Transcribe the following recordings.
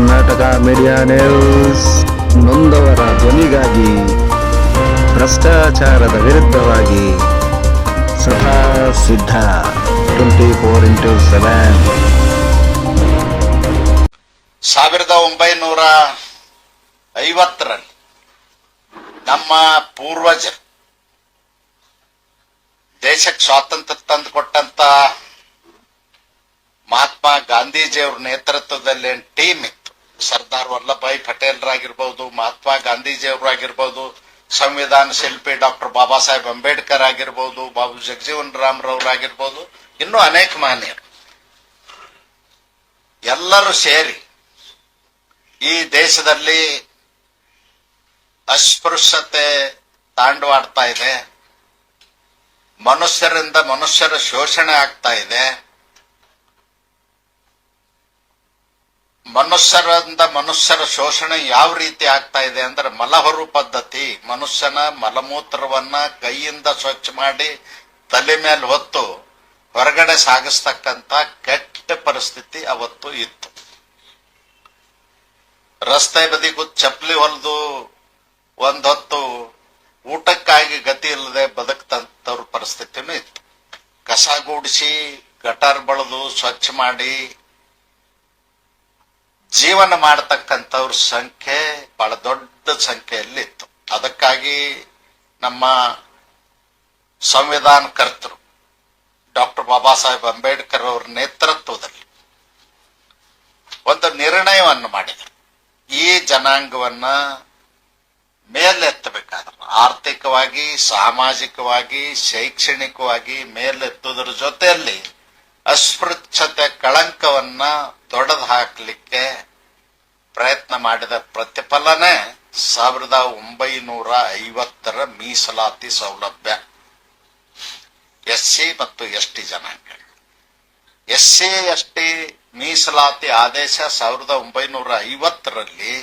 Karnataka media news ನೊಂದವರ ಧ್ವನಿಗಾಗಿ ಭ್ರಷ್ಟಾಚಾರದ ವಿರುದ್ಧವಾಗಿ ಸದಾ ಸಿದ್ಧ. ಟ್ವೆಂಟಿ ಫೋರ್ ಇಂಟು ಸೆವೆನ್ ಸಾವಿರದ ಒಂಬೈನೂರ ಐವತ್ತರಲ್ಲಿ ನಮ್ಮ ಪೂರ್ವಜರು ದೇಶಕ್ಕೆ ಸ್ವಾತಂತ್ರ್ಯ ತಂದು ಕೊಟ್ಟಂತ ಮಹಾತ್ಮ ಗಾಂಧೀಜಿಯವ್ರ ನೇತೃತ್ವದಲ್ಲಿ ಟೀಮ್ ಸರ್ದಾರ್ ವಲ್ಲಭಾಯಿ ಪಟೇಲ್ರಾಗಿರ್ಬೋದು, ಮಹಾತ್ಮ ಗಾಂಧೀಜಿಯವರಾಗಿರ್ಬೋದು, ಸಂವಿಧಾನ ಶಿಲ್ಪಿ ಡಾಕ್ಟರ್ ಬಾಬಾ ಸಾಹೇಬ್ ಅಂಬೇಡ್ಕರ್ ಆಗಿರ್ಬೋದು, ಬಾಬು ಜಗಜೀವನ್ ರಾಮ್ರವರಾಗಿರ್ಬೋದು, ಇನ್ನೂ ಅನೇಕ ಮಾನ್ಯರು ಎಲ್ಲರೂ ಸೇರಿ ಈ ದೇಶದಲ್ಲಿ ಅಸ್ಪೃಶ್ಯತೆ ತಾಂಡವಾಡ್ತಾ ಇದೆ. ಮನುಷ್ಯರಿಂದ ಮನುಷ್ಯರ ಶೋಷಣೆ ಆಗ್ತಾ ಇದೆ. ಮನುಷ್ಯರಿಂದ ಮನುಷ್ಯರ ಶೋಷಣೆ ಯಾವ ರೀತಿ ಆಗ್ತಾ ಇದೆ ಅಂದ್ರೆ ಮಲಹೊರು ಪದ್ಧತಿ. ಮನುಷ್ಯನ ಮಲಮೂತ್ರವನ್ನ ಕೈಯಿಂದ ಸ್ವಚ್ಛ ಮಾಡಿ ತಲೆ ಮೇಲೆ ಹೊತ್ತು ಹೊರಗಡೆ ಸಾಗಿಸ್ತಕ್ಕಂತ ಕೆಟ್ಟ ಪರಿಸ್ಥಿತಿ ಅವತ್ತು ಇತ್ತು. ರಸ್ತೆ ಬದಿಗೂ ಚಪ್ಪಲಿ ಹೊಲಿದು ಒಂದೊತ್ತು ಊಟಕ್ಕಾಗಿ ಗತಿ ಇಲ್ಲದೆ ಬದುಕ್ತಂಥವ್ರ ಪರಿಸ್ಥಿತಿನೂ ಇತ್ತು. ಕಸ ಗೂಡಿಸಿ, ಗಟಾರ್ ಬಳದು ಸ್ವಚ್ಛ ಮಾಡಿ ಜೀವನ ಮಾಡತಕ್ಕಂಥವ್ರ ಸಂಖ್ಯೆ ಬಹಳ ದೊಡ್ಡ ಸಂಖ್ಯೆಯಲ್ಲಿ ಇತ್ತು ಅದಕ್ಕಾಗಿ ನಮ್ಮ ಸಂವಿಧಾನ ಕರ್ತರು ಡಾಕ್ಟರ್ ಬಾಬಾ ಸಾಹೇಬ್ ಅಂಬೇಡ್ಕರ್ ಅವರ ನೇತೃತ್ವದಲ್ಲಿ ಒಂದು ನಿರ್ಣಯವನ್ನು ಮಾಡಿದರು. ಈ ಜನಾಂಗವನ್ನ ಮೇಲೆತ್ತಬೇಕಾದ್ರೆ. ಆರ್ಥಿಕವಾಗಿ, ಸಾಮಾಜಿಕವಾಗಿ, ಶೈಕ್ಷಣಿಕವಾಗಿ ಮೇಲೆತ್ತುವುದರ ಜೊತೆಯಲ್ಲಿ ಅಸ್ಪೃಶ್ಯತೆ, ಕಳಂಕವನ್ನ ತೊಡೆದು ಹಾಕಲಿಕ್ಕೆ ಪ್ರಯತ್ನ ಮಾಡಿದ ಪ್ರತಿಫಲನೇ ಸಾವಿರದ ಒಂಬೈನೂರ ಐವತ್ತರ ಮೀಸಲಾತಿ ಸೌಲಭ್ಯ. ಎಸ್ ಸಿ ಮತ್ತು ಎಸ್ ಟಿ ಜನಾಂಗ ಎಸ್ ಸಿ ಎಸ್ ಟಿ ಮೀಸಲಾತಿ ಆದೇಶ ಸಾವಿರದ ಒಂಬೈನೂರ ಐವತ್ತರಲ್ಲಿ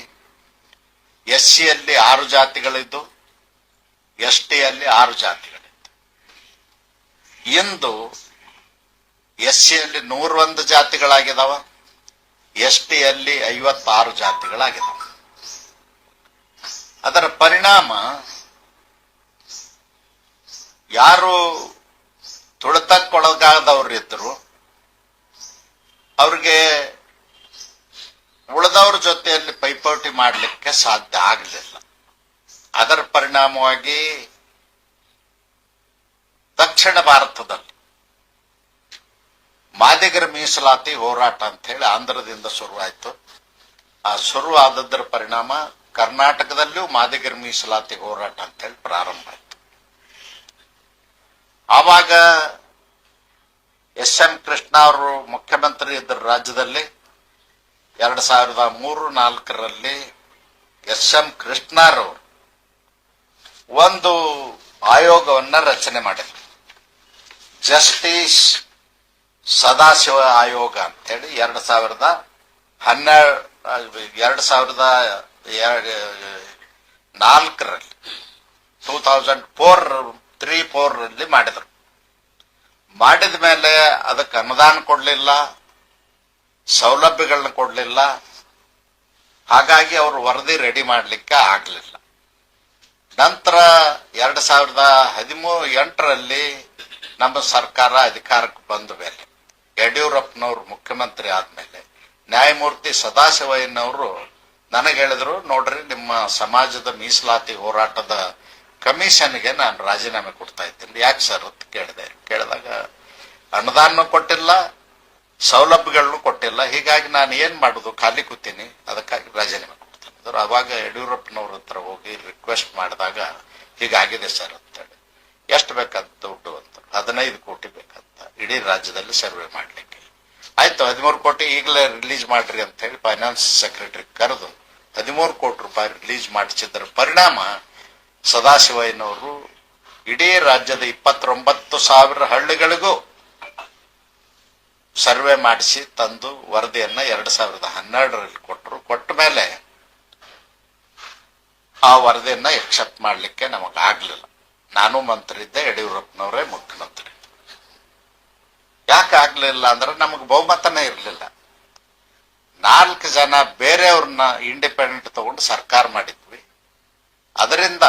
ಎಸ್ ಸಿಯಲ್ಲಿ ಆರು ಜಾತಿಗಳಿದ್ದು ಎಸ್ ಟಿಯಲ್ಲಿ ಆರು ಜಾತಿಗಳಿದ್ದು. ಇಂದು ಎಸ್ ಸಿಯಲ್ಲಿ ನೂರೊಂದು ಜಾತಿಗಳಾಗಿದಾವ. ಎಸ್ ಟಿಯಲ್ಲಿ ಐವತ್ತಾರು ಜಾತಿಗಳಾಗಿದೆ ಅದರ ಪರಿಣಾಮ ಯಾರು ತುಳಿತಕ್ಕೊಳಗಾದವರಿದ್ದರು ಅವ್ರಿಗೆ ಉಳಿದವ್ರ ಜೊತೆಯಲ್ಲಿ ಪೈಪೋಟಿ ಮಾಡಲಿಕ್ಕೆ ಸಾಧ್ಯ ಆಗಲಿಲ್ಲ. ಅದರ ಪರಿಣಾಮವಾಗಿ ದಕ್ಷಿಣ ಭಾರತದಲ್ಲಿ ಮಾದಿಗರ ಮೀಸಲಾತಿ ಹೋರಾಟ ಅಂತ ಹೇಳಿ ಆಂಧ್ರದಿಂದ ಶುರುವಾಯಿತು. ಆ ಶುರು ಆದದ್ರ ಪರಿಣಾಮ ಕರ್ನಾಟಕದಲ್ಲೂ ಮಾದಿಗರ ಮೀಸಲಾತಿ ಹೋರಾಟ ಅಂತ ಹೇಳಿ ಪ್ರಾರಂಭ ಆಯಿತು. ಆವಾಗ ಎಸ್ ಎಂ ಕೃಷ್ಣ ಅವರು ಮುಖ್ಯಮಂತ್ರಿ ಇದ್ದರು ರಾಜ್ಯದಲ್ಲಿ ಎರಡು ಸಾವಿರದ ಮೂರು ನಾಲ್ಕರಲ್ಲಿ ಎಸ್ ಎಂ ಕೃಷ್ಣರವರು ಒಂದು ಆಯೋಗವನ್ನ ರಚನೆ ಮಾಡಿದ್ರು. ಜಸ್ಟಿಸ್ ಸದಾಶಿವ ಆಯೋಗ ಅಂತೇಳಿ ಎರಡು ಸಾವಿರದ ಹನ್ನೆರಡು, ಎರಡು ಸಾವಿರದ ನಾಲ್ಕರಲ್ಲಿ, two thousand four three four ಮಾಡಿದರು. ಮಾಡಿದ್ರು ಮಾಡಿದ ಮೇಲೆ ಅದಕ್ಕೆ ಅನುದಾನ ಕೊಡಲಿಲ್ಲ, ಸೌಲಭ್ಯಗಳನ್ನ ಕೊಡಲಿಲ್ಲ, ಹಾಗಾಗಿ ಅವರು ವರದಿ ರೆಡಿ ಮಾಡಲಿಕ್ಕೆ ಆಗಲಿಲ್ಲ. ನಂತರ ಎರಡು ಸಾವಿರದ ಹದಿಮೂರು ಎಂಟರಲ್ಲಿ ನಮ್ಮ ಸರ್ಕಾರ ಅಧಿಕಾರಕ್ಕೆ ಬಂದ ಮೇಲೆ ಯಡಿಯೂರಪ್ಪನವರು ಮುಖ್ಯಮಂತ್ರಿ ಆದ್ಮೇಲೆ ನ್ಯಾಯಮೂರ್ತಿ ಸದಾಶಿವಯ್ಯನವರು ನನಗೆ ಹೇಳಿದ್ರು, ನೋಡ್ರಿ ನಿಮ್ಮ ಸಮಾಜದ ಮೀಸಲಾತಿ ಹೋರಾಟದ ಕಮಿಷನ್ಗೆ ನಾನು ರಾಜೀನಾಮೆ ಕೊಡ್ತಾ ಇದ್ದೀನಿ. ಯಾಕೆ ಸರ್ ಅಂತ ಕೇಳಿದೆ. ಕೇಳಿದಾಗ ಅನುದಾನ ಕೊಟ್ಟಿಲ್ಲ, ಸೌಲಭ್ಯಗಳನ್ನು ಕೊಟ್ಟಿಲ್ಲ. ಹೀಗಾಗಿ ನಾನು ಏನ್ ಮಾಡುದು? ಖಾಲಿ ಕೂತೀನಿ. ಅದಕ್ಕಾಗಿ ರಾಜೀನಾಮೆ ಕೊಡ್ತೀನಿ ಅವಾಗ ಯಡಿಯೂರಪ್ಪನವ್ರ ಹತ್ರ ಹೋಗಿ ರಿಕ್ವೆಸ್ಟ್ ಮಾಡಿದಾಗ ಹೀಗಾಗಿದೆ ಸರ್ ಅಂತೇಳಿ ಎಷ್ಟು ಬೇಕಂತ ದುಡ್ಡು ಅಂತ. ಹದಿನೈದು ಕೋಟಿ ಬೇಕಂತ ಇಡೀ ರಾಜ್ಯದಲ್ಲಿ ಸರ್ವೆ ಮಾಡ್ಲಿಕ್ಕೆ. ಆಯ್ತು, ಹದಿಮೂರು ಕೋಟಿ ಈಗಲೇ ರಿಲೀಸ್ ಮಾಡ್ರಿ ಅಂತ ಹೇಳಿ ಫೈನಾನ್ಸ್ ಸೆಕ್ರೆಟರಿ ಕರೆದು ಹದಿಮೂರು ಕೋಟಿ ರೂಪಾಯಿ ರಿಲೀಸ್ ಮಾಡಿಸಿದ್ರ ಪರಿಣಾಮ ಸದಾಶಿವಯ್ಯನವರು ಇಡೀ ರಾಜ್ಯದ ಇಪ್ಪತ್ತೊಂಬತ್ತು ಸಾವಿರ ಹಳ್ಳಿಗಳಿಗೂ ಸರ್ವೆ ಮಾಡಿಸಿ ತಂದು ವರದಿಯನ್ನ ಎರಡ್ ಸಾವಿರದ ಹನ್ನೆರಡರಲ್ಲಿ ಕೊಟ್ಟರು. ಕೊಟ್ಟ ಮೇಲೆ ಆ ವರದಿಯನ್ನ ಎಕ್ಸೆಪ್ಟ್ ಮಾಡಲಿಕ್ಕೆ ನಮಗಾಗ್ಲಿಲ್ಲ. ನಾನು ಮಂತ್ರಿ ಇದ್ದೆ ಯಡಿಯೂರಪ್ಪನವರೇ ಮುಖ್ಯಮಂತ್ರಿ. ಯಾಕೆ ಆಗ್ಲಿಲ್ಲ ಅಂದ್ರೆ ನಮಗೆ ಬಹುಮತನೇ ಇರಲಿಲ್ಲ. ನಾಲ್ಕು ಜನ ಬೇರೆಯವ್ರನ್ನ ಇಂಡಿಪೆಂಡೆಂಟ್ ತಗೊಂಡು ಸರ್ಕಾರ ಮಾಡಿದ್ವಿ. ಅದರಿಂದ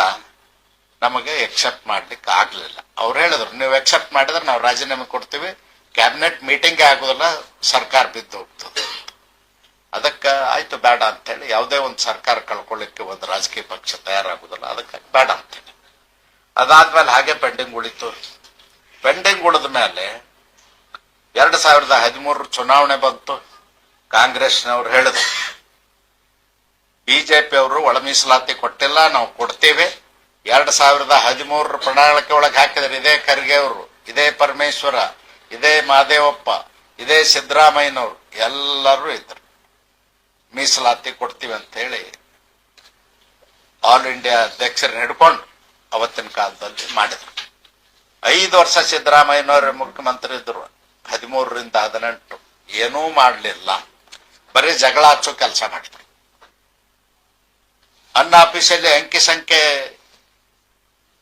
ನಮಗೆ ಎಕ್ಸೆಪ್ಟ್ ಮಾಡ್ಲಿಕ್ಕೆ ಆಗ್ಲಿಲ್ಲ. ಅವ್ರು ಹೇಳಿದ್ರು, ನೀವು ಎಕ್ಸೆಪ್ಟ್ ಮಾಡಿದ್ರೆ ನಾವು ರಾಜೀನಾಮೆ ಕೊಡ್ತೀವಿ. ಕ್ಯಾಬಿನೆಟ್ ಮೀಟಿಂಗ್ ಆಗೋದಿಲ್ಲ, ಸರ್ಕಾರ ಬಿದ್ದು ಹೋಗ್ತದೆ. ಅದಕ್ಕೆ ಆಯ್ತು, ಬೇಡ ಅಂತೇಳಿ ಯಾವುದೇ ಒಂದು ಸರ್ಕಾರ ಕಳ್ಕೊಳ್ಳಿಕ್ಕೆ ಒಂದು ರಾಜಕೀಯ ಪಕ್ಷ ತಯಾರಾಗುದಿಲ್ಲ ಅದಕ್ಕೆ ಬೇಡ ಅಂತೇಳಿ. ಅದಾದ್ಮೇಲೆ ಹಾಗೆ ಪೆಂಡಿಂಗ್ ಉಳಿತು. ಪೆಂಡಿಂಗ್ ಉಳಿದ ಮೇಲೆ ಎರಡ್ ಸಾವಿರದ ಹದಿಮೂರರ ಚುನಾವಣೆ ಬಂತು. ಕಾಂಗ್ರೆಸ್ನವ್ರು ಹೇಳಿದ್ರು ಬಿಜೆಪಿ ಅವರು ಒಳ ಮೀಸಲಾತಿ ಕೊಟ್ಟಿಲ್ಲ, ನಾವು ಕೊಡ್ತೇವೆ. ಎರಡ್ ಸಾವಿರದ ಹದಿಮೂರರ ಪ್ರಣಾಳಿಕೆ ಒಳಗೆ ಹಾಕಿದ್ರೆ, ಇದೇ ಖರ್ಗೆ ಅವರು ಇದೇ ಪರಮೇಶ್ವರ, ಇದೇ ಮಾದೇವಪ್ಪ, ಇದೇ ಸಿದ್ದರಾಮಯ್ಯನವರು, ಎಲ್ಲರೂ ಇದ್ರು. ಮೀಸಲಾತಿ ಕೊಡ್ತೀವಿ ಅಂತ ಹೇಳಿ ಆಲ್ ಇಂಡಿಯಾ ಅಧ್ಯಕ್ಷರನ್ನ ಹಿಡ್ಕೊಂಡು ಅವತ್ತಿನ ಕಾಲದಲ್ಲಿ ಮಾಡಿದ್ರು. ಐದು ವರ್ಷ ಸಿದ್ದರಾಮಯ್ಯನವರ ಮುಖ್ಯಮಂತ್ರಿ ಇದ್ರು. ಹದಿಮೂರರಿಂದ ಹದಿನೆಂಟು. ಏನೂ ಮಾಡಲಿಲ್ಲ. ಬರೀ ಜಗಳ ಹಚ್ಚೋ ಕೆಲಸ ಮಾಡಿದ್ರು ಅನ್ನ ಆಫೀಸಲ್ಲಿ ಅಂಕಿ ಸಂಖ್ಯೆ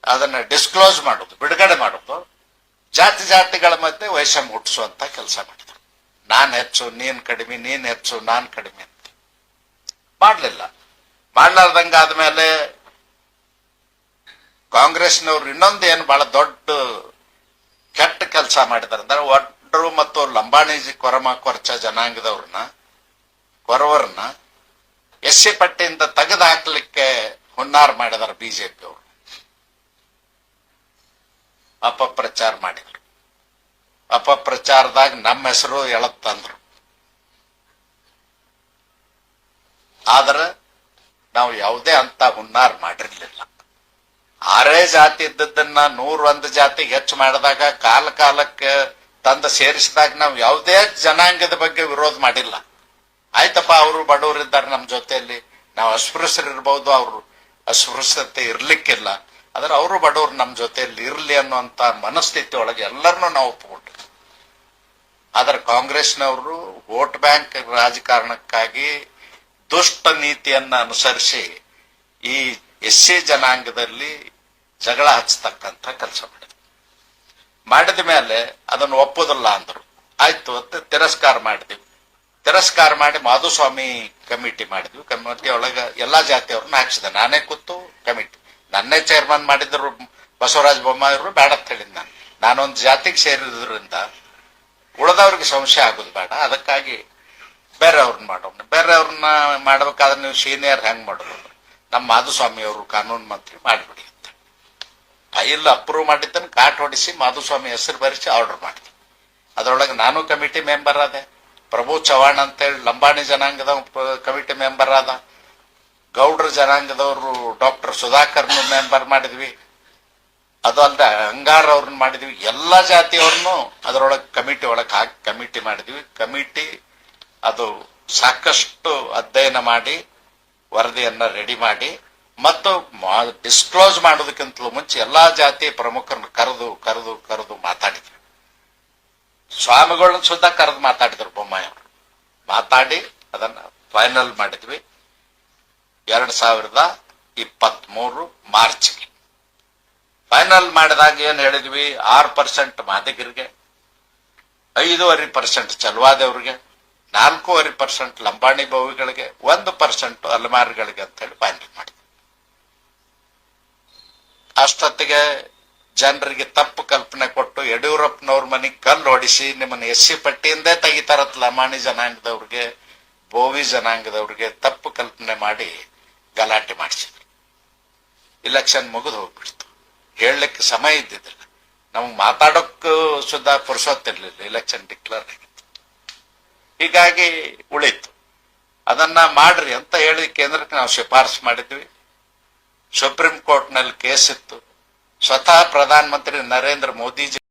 ಅದನ್ನ ಡಿಸ್ಕ್ಲೋಸ್ ಮಾಡೋದು, ಬಿಡುಗಡೆ ಮಾಡೋದು, ಜಾತಿ ಜಾತಿಗಳ ಮಧ್ಯೆ ವೈಷಮ್ಯ ಹುಟ್ಟಿಸುವಂತ ಕೆಲಸ ಮಾಡಿದ್ರು ನಾನ್ ಹೆಚ್ಚು, ನೀನ್ ಕಡಿಮೆ, ನೀನ್ ಹೆಚ್ಚು, ನಾನ್ ಕಡಿಮೆ ಅಂತ. ಮಾಡಲಿಲ್ಲ. ಮಾಡ್ಲಾರ್ದಂಗ ಆದ್ಮೇಲೆ ಕಾಂಗ್ರೆಸ್ನವ್ರು ಇನ್ನೊಂದು ಏನು ಬಹಳ ದೊಡ್ಡ ಕೆಟ್ಟ ಕೆಲಸ ಮಾಡಿದಾರೆ ಅಂದ್ರೆ ಒಡ್ರು ಮತ್ತು ಲಂಬಾಣಿಜಿ ಕೊರಮ ಕೊರಚ ಜನಾಂಗದವ್ರನ್ನ ಕೊರವರನ್ನ ಎಸ್ ಸಿ ಪಟ್ಟಿಯಿಂದ ತೆಗೆದು ಹಾಕ್ಲಿಕ್ಕೆ ಹುನ್ನಾರ ಮಾಡಿದಾರ ಬಿಜೆಪಿ ಅವರು. ಅಪಪ್ರಚಾರ ಮಾಡಿದ್ರು. ಅಪಪ್ರಚಾರದಾಗ ನಮ್ಮ ಹೆಸರು ಎಳತ್ತಂದ್ರು ಆದ್ರೆ ನಾವು ಯಾವುದೇ ಅಂತ ಹುನ್ನಾರ ಮಾಡಿರ್ಲಿಲ್ಲ. ಆರೇ ಜಾತಿ ಇದ್ದದ್ದನ್ನ ನೂರ ಒಂದು ಜಾತಿಗೆ ಹೆಚ್ಚು ಮಾಡಿದಾಗ ಕಾಲ ಕಾಲಕ್ಕೆ ತಂದು ಸೇರಿಸಿದಾಗ ನಾವು ಯಾವುದೇ ಜನಾಂಗದ ಬಗ್ಗೆ ವಿರೋಧ ಮಾಡಿಲ್ಲ. ಆಯ್ತಪ್ಪ, ಅವರು ಬಡವರಿದ್ದಾರೆ ನಮ್ಮ ಜೊತೆಯಲ್ಲಿ. ನಾವು ಅಸ್ಪೃಶ್ಯರಿರ್ಬೋದು, ಅವರು ಅಸ್ಪೃಶ್ಯತೆ ಇರ್ಲಿಕ್ಕಿಲ್ಲ. ಆದ್ರೆ ಅವರು ಬಡವರು ನಮ್ಮ ಜೊತೆಯಲ್ಲಿ ಇರ್ಲಿ ಅನ್ನುವಂತ ಮನಸ್ಥಿತಿ ಒಳಗೆ ಎಲ್ಲರನ್ನೂ ನಾವು ಒಪ್ಪಿಕೊಂಡ್ರು ಆದ್ರೆ ಕಾಂಗ್ರೆಸ್ನವರು ವೋಟ್ ಬ್ಯಾಂಕ್ ರಾಜಕಾರಣಕ್ಕಾಗಿ ದುಷ್ಟ ನೀತಿಯನ್ನ ಅನುಸರಿಸಿ ಈ ಎಸ್ ಸಿ ಜನಾಂಗದಲ್ಲಿ ಜಗಳ ಹಚ್ಚತಕ್ಕಂತ ಕೆಲಸ ಮಾಡಿದ್ರು. ಮಾಡಿದ ಮೇಲೆ ಅದನ್ನು ಒಪ್ಪುದಿಲ್ಲ ಅಂದರು. ಆಯ್ತು ಅಂತ ತಿರಸ್ಕಾರ ಮಾಡಿದ್ವಿ. ತಿರಸ್ಕಾರ ಮಾಡಿ ಮಾಧುಸ್ವಾಮಿ ಕಮಿಟಿ ಮಾಡಿದ್ವಿ. ಕಮಿಟಿ ಒಳಗ ಎಲ್ಲಾ ಜಾತಿಯವ್ರನ್ನ ಹಾಕ್ಸಿದೆ. ನಾನೇ ಕೂತು ಕಮಿಟಿ. ನನ್ನೇ ಚೇರ್ಮನ್ ಮಾಡಿದ್ರು ಬಸವರಾಜ ಬೊಮ್ಮಾಯಿರು ಬೇಡ ಅಂತ ಹೇಳಿದ್ ನಾನು. ನಾನೊಂದು ಜಾತಿಗೆ ಸೇರಿದ್ರಿಂದ ಉಳಿದವ್ರಿಗೆ ಸಂಶಯ ಆಗೋದು ಬೇಡ. ಅದಕ್ಕಾಗಿ ಬೇರೆಯವ್ರನ್ನ ಮಾಡೋಣ. ಬೇರೆಯವ್ರನ್ನ ಮಾಡ್ಬೇಕಾದ್ರೆ ನೀವು ಸೀನಿಯರ್ ಹೆಂಗ್ ಮಾಡೋದು? ನಮ್ಮ ಮಾಧುಸ್ವಾಮಿ ಅವರು ಕಾನೂನು ಮಂತ್ರಿ ಮಾಡಿಬಿಡಿ ಫೈಲ್ ಅಪ್ರೂವ್ ಮಾಡಿದ್ದನ್ನು ಕಾಟ್ ಹೊಡಿಸಿ ಮಾಧುಸ್ವಾಮಿ ಹೆಸರು ಬರೆಸಿ ಆರ್ಡರ್ ಮಾಡಿದೆ ಅದರೊಳಗೆ ನಾನು ಕಮಿಟಿ ಮೆಂಬರ್ ಆದೆ. ಪ್ರಭು ಚವಾಣ್ ಅಂತೇಳಿ ಲಂಬಾಣಿ ಜನಾಂಗದ ಕಮಿಟಿ ಮೆಂಬರ್ ಆದ. ಗೌಡ್ರ ಜನಾಂಗದವರು ಡಾಕ್ಟರ್ ಸುಧಾಕರ್ನ ಮೆಂಬರ್ ಮಾಡಿದ್ವಿ. ಅದು ಅಲ್ಲದೆ ಅಂಗಾರ್ ಅವ್ರನ್ನ ಮಾಡಿದ್ವಿ. ಎಲ್ಲ ಜಾತಿಯವ್ರನ್ನು ಅದರೊಳಗೆ ಕಮಿಟಿ ಒಳಗೆ ಹಾಕಿ ಕಮಿಟಿ ಮಾಡಿದ್ವಿ. ಕಮಿಟಿ ಅದು ಸಾಕಷ್ಟು ಅಧ್ಯಯನ ಮಾಡಿ, ವರದಿಯನ್ನ ರೆಡಿ ಮಾಡಿ ಮತ್ತು ಡಿಸ್ಕ್ಲೋಸ್ ಮಾಡೋದಕ್ಕಿಂತಲೂ ಮುಂಚೆ ಎಲ್ಲಾ ಜಾತಿ ಪ್ರಮುಖರನ್ನು ಕರೆದು ಕರೆದು ಕರೆದು ಮಾತಾಡಿದ್ರು. ಸ್ವಾಮಿಗಳನ್ನ ಸುದ್ದ ಕರೆದು ಮಾತಾಡಿದ್ರು ಬೊಮ್ಮಾಯಿ ಮಾತಾಡಿ ಅದನ್ನ ಫೈನಲ್ ಮಾಡಿದ್ವಿ. ಎರಡ್ ಸಾವಿರದ ಇಪ್ಪತ್ತ್ ಮೂರು ಮಾರ್ಚ್ಗೆ. ಫೈನಲ್ ಮಾಡಿದಾಗ ಏನ್ ಹೇಳಿದ್ವಿ? ಆರು ಪರ್ಸೆಂಟ್ ಮಾದಗಿರಿಗೆ, ಐದೂವರೆ ಪರ್ಸೆಂಟ್ ಚಲುವಾದವ್ರಿಗೆ, ನಾಲ್ಕೂವರೆ ಪರ್ಸೆಂಟ್ ಲಂಬಾಣಿ ಭವಿಗಳಿಗೆ ಒಂದು ಪರ್ಸೆಂಟ್ ಅಲ್ಮಾರಿಗಳಿಗೆ ಅಂತ ಹೇಳಿ ಫೈನಲ್ ಮಾಡಿದ್ವಿ. ಅಷ್ಟೊತ್ತಿಗೆ ಜನರಿಗೆ ತಪ್ಪು ಕಲ್ಪನೆ ಕೊಟ್ಟು ಯಡಿಯೂರಪ್ಪನವ್ರ ಮನೆಗೆ ಕಲ್ಲು ಹೊಡಿಸಿ ನಿಮ್ಮನ್ನ ಎಸ್ ಸಿ ಪಟ್ಟಿಯಿಂದೇ ತೆಗಿತಾರತ್ ಲಮಾಣಿ ಜನಾಂಗದವ್ರಿಗೆ, ಬೋವಿ ಜನಾಂಗದವ್ರಿಗೆ ತಪ್ಪು ಕಲ್ಪನೆ ಮಾಡಿ ಗಲಾಟೆ ಮಾಡಿಸಿದ್ರು. ಇಲೆಕ್ಷನ್ ಮುಗಿದು ಹೋಗ್ಬಿಡ್ತು. ಹೇಳಲಿಕ್ಕೆ ಸಮಯ ಇದ್ದಿದ್ದಿಲ್ಲ. ನಮ್ಗೆ ಮಾತಾಡೋಕ್ಕೂ ಸುದ್ದ ಪುರುಸೊತ್ತಿರ್ಲಿಲ್ಲ ಇಲೆಕ್ಷನ್ ಡಿಕ್ಲೇರ್ ಆಗಿತ್ತು ಹೀಗಾಗಿ ಉಳಿತು. ಅದನ್ನ ಮಾಡ್ರಿ ಅಂತ ಹೇಳಿ ಕೇಂದ್ರಕ್ಕೆ ನಾವು ಶಿಫಾರಸು ಮಾಡಿದ್ವಿ. ಸುಪ್ರೀಂ ಕೋರ್ಟ್ ನಲ್ಲಿ ಕೇಸ್ ಇತ್ತು ಸ್ವತಃ ಪ್ರಧಾನ ಮಂತ್ರಿ ನರೇಂದ್ರ ಮೋದಿಜಿ